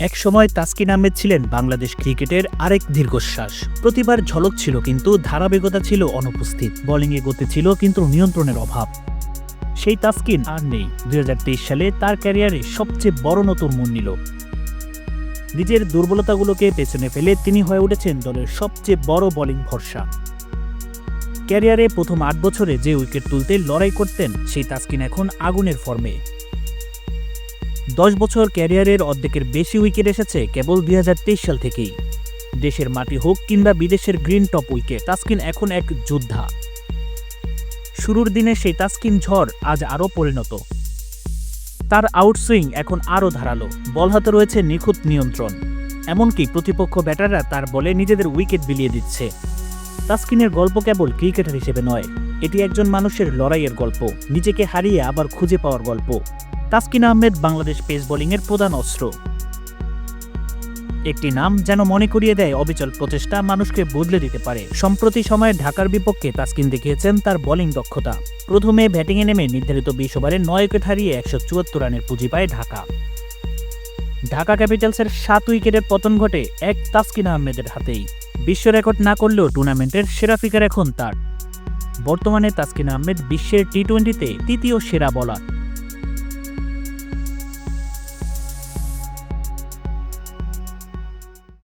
একসময় তাসকিন আহমেদ ছিলেন বাংলাদেশ ক্রিকেটের আরেক দীর্ঘশ্বাস। প্রতিবার ঝলক ছিল কিন্তু ধারাবাহিকতা ছিল অনুপস্থিত। বোলিংয়ে গতি ছিল কিন্তু নিয়ন্ত্রণের অভাব। সেই তাসকিন আর নেই। দুই হাজার তেইশ সালে তার ক্যারিয়ারে সবচেয়ে বড় নতুন মন নিল। নিজের দুর্বলতাগুলোকে পেছনে ফেলে তিনি হয়ে উঠেছেন দলের সবচেয়ে বড় বোলিং ভরসা। ক্যারিয়ারে প্রথম আট বছরে যে উইকেট তুলতে লড়াই করতেন, সেই তাসকিন এখন আগুনের ফর্মে। দশ বছর ক্যারিয়ারের অর্ধেকের বেশি উইকেট এসেছে কেবল দুই হাজার তেইশ সাল থেকেই। দেশের মাটি হোক কিংবা বিদেশের গ্রিন টপ উইকেট, তাসকিন এখন এক যোদ্ধা। শুরুর দিনে সেই তাস্কিন ঝড় আজ আরও পরিণত। তার আউটসুইং এখন আরও ধারালো, বল হাতে রয়েছে নিখুঁত নিয়ন্ত্রণ। এমনকি প্রতিপক্ষ ব্যাটাররা তার বলে নিজেদের উইকেট বিলিয়ে দিচ্ছে। তাস্কিনের গল্প কেবল ক্রিকেটার হিসেবে নয়, এটি একজন মানুষের লড়াইয়ের গল্প, নিজেকে হারিয়ে আবার খুঁজে পাওয়ার গল্প। তাসকিন আহমেদ বাংলাদেশ পেস বোলিংয়ের প্রধান অস্ত্র। একটি নাম যেন মনে করিয়ে দেয় অবিচল প্রচেষ্টা, মানুষকে বদলে দিতে পারে। সম্প্রতি সময়ে ঢাকার বিপক্ষে তাসকিন দেখিয়েছেন তার বোলিং দক্ষতা। প্রথমে ব্যাটিংয়ে নেমে নির্ধারিত বিশ ওভারে নয় উইকেট হারিয়ে একশো চুয়াত্তর রানের পুঁজি পায় ঢাকা। ঢাকা ক্যাপিটালসের সাত উইকেটের পতন ঘটে এক তাসকিন আহমেদের হাতেই। বিশ্ব রেকর্ড না করলেও টুর্নামেন্টের সেরা ফিকার এখন তার। বর্তমানে তাসকিন আহমেদ বিশ্বের টি টোয়েন্টিতে তৃতীয় সেরা বলার